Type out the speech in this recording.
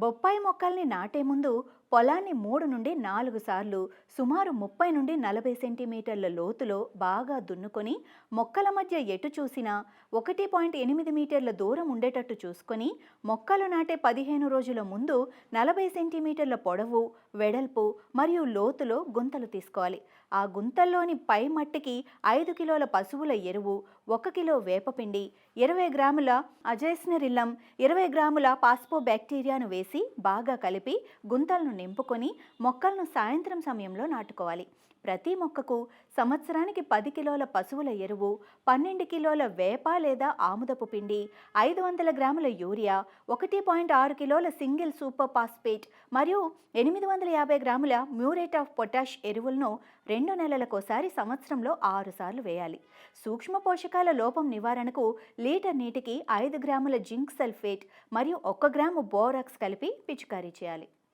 బొప్పాయి మొక్కల్ని నాటే ముందు పొలాన్ని మూడు నుండి నాలుగు సార్లు సుమారు ముప్పై నుండి నలభై సెంటీమీటర్ల లోతులో బాగా దున్నుకొని మొక్కల మధ్య ఎటు చూసినా ఒకటి పాయింట్ ఎనిమిది మీటర్ల దూరం ఉండేటట్టు చూసుకొని మొక్కలు నాటే పదిహేను రోజుల ముందు నలభై సెంటీమీటర్ల పొడవు వెడల్పు మరియు లోతులో గుంతలు తీసుకోవాలి. ఆ గుంతల్లోని పై మట్టికి ఐదు కిలోల పశువుల ఎరువు ఒక కిలో వేపపిండి ఇరవై గ్రాముల అజైస్నరిల్లం ఇరవై గ్రాముల పాస్పో బ్యాక్టీరియాను వేసి బాగా కలిపి గుంతలను నింపుకొని మొక్కలను సాయంత్రం సమయంలో నాటుకోవాలి. ప్రతి మొక్కకు సంవత్సరానికి పది కిలోల పశువుల ఎరువు పన్నెండు కిలోల వేప లేదా ఆముదపు పిండి ఐదు వందల గ్రాముల యూరియా ఒకటి పాయింట్ ఆరు కిలోల సింగిల్ సూపర్ పాస్పేట్ మరియు ఎనిమిది వందల యాభై గ్రాముల మ్యూరేట్ ఆఫ్ పొటాష్ ఎరువులను రెండు నెలలకోసారి సంవత్సరంలో ఆరుసార్లు వేయాలి. సూక్ష్మ పోషకాల లోపం నివారణకు లీటర్ నీటికి ఐదు గ్రాముల జింక్ సల్ఫేట్ మరియు ఒక గ్రాము బోరాక్స్ కలిపి పిచికారీ చేయాలి.